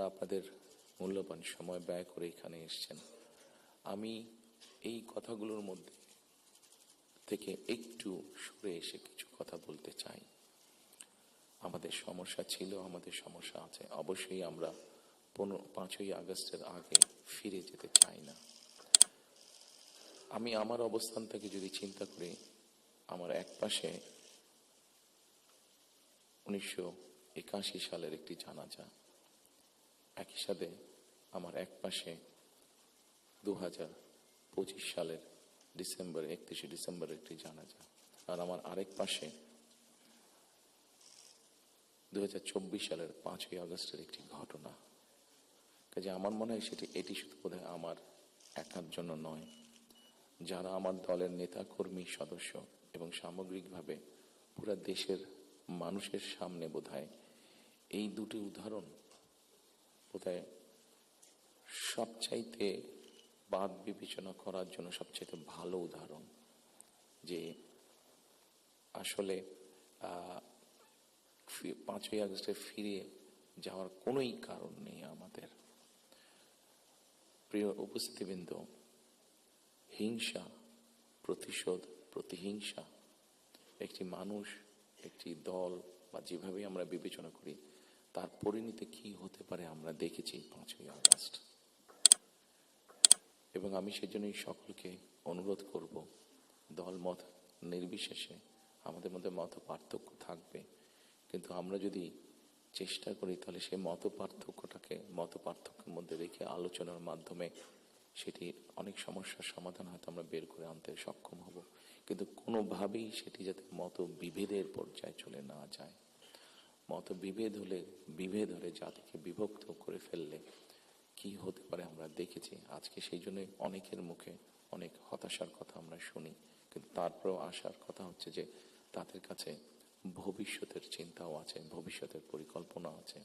আপনারা আপনাদের মূল্যবান সময় ব্যয় করে এখানে এসেছেন। আমি এই কথাগুলোর মধ্যে থেকে একটু সরে এসে কিছু কথা বলতে চাই। আমাদের সমস্যা ছিল, আমাদের সমস্যা আছে। অবশ্যই আমরা পনেরো, পাঁচই আগস্টের আগে ফিরে যেতে চাই না। আমি আমার অবস্থান থেকে যদি চিন্তা করি, আমার এক পাশে উনিশশো একাশি সালের একটি জানাজা একই সাথে আমার এক পাশে দু হাজার পঁচিশ সালের ডিসেম্বর, একত্রিশে ডিসেম্বর একটি জানাজা। আর আমার আরেক পাশে দু হাজার চব্বিশ সালের পাঁচই আগস্টের একটি ঘটনা। কাজে আমার মনে হয় সেটি, এটি শুধু বোধহয় আমার একার জন্য নয়। যারা আমার দলের নেতা কর্মী সদস্য এবং সামগ্রিকভাবে পুরো দেশের মানুষের সামনে বোধহয় এই দুটি উদাহরণ বোধহয় সবচাইতে বাদ বিবেচনা করার জন্য সবচাইতে ভালো উদাহরণ যে আসলে পাঁচই আগস্টে ফিরে যাওয়ার কোনোই কারণ নেই আমাদের। প্রিয় উপস্থিতিবৃন্দ, হিংসা, প্রতিশোধ, প্রতিহিংসা, একটি মানুষ, একটি দল বা যেভাবে আমরা বিবেচনা করি তার পরিণতি কি হতে পারে আমরা দেখেছি পাঁচই আগস্ট। এবং আমি সেজন্যই সকলকে অনুরোধ করব দল মত নির্বিশেষে আমাদের মধ্যে মত পার্থক্য থাকবে। কিন্তু আমরা যদি চেষ্টা করি তাহলে সেই মত পার্থক্যটাকে, মত পার্থক্যের মধ্যে রেখে আলোচনার মাধ্যমে সেটি অনেক সমস্যার সমাধান হয়তো আমরা বের করে আনতে সক্ষম হব। কিন্তু কোনোভাবেই সেটি যাতে মত বিভেদের পর্যায়ে চলে না যায়। মত বিভেদ হলে বিভেদ হলে জাতিকে বিভক্ত করে ফেললে কি হতে পারে আমরা দেখেছি। আজকে সেই জন্য অনেকের মুখে অনেক হতাশার কথা আমরা শুনি। কিন্তু তারপরেও আসার কথা হচ্ছে যে তাদের কাছে ভবিষ্যতের চিন্তাও আছে, ভবিষ্যতের পরিকল্পনা আছে।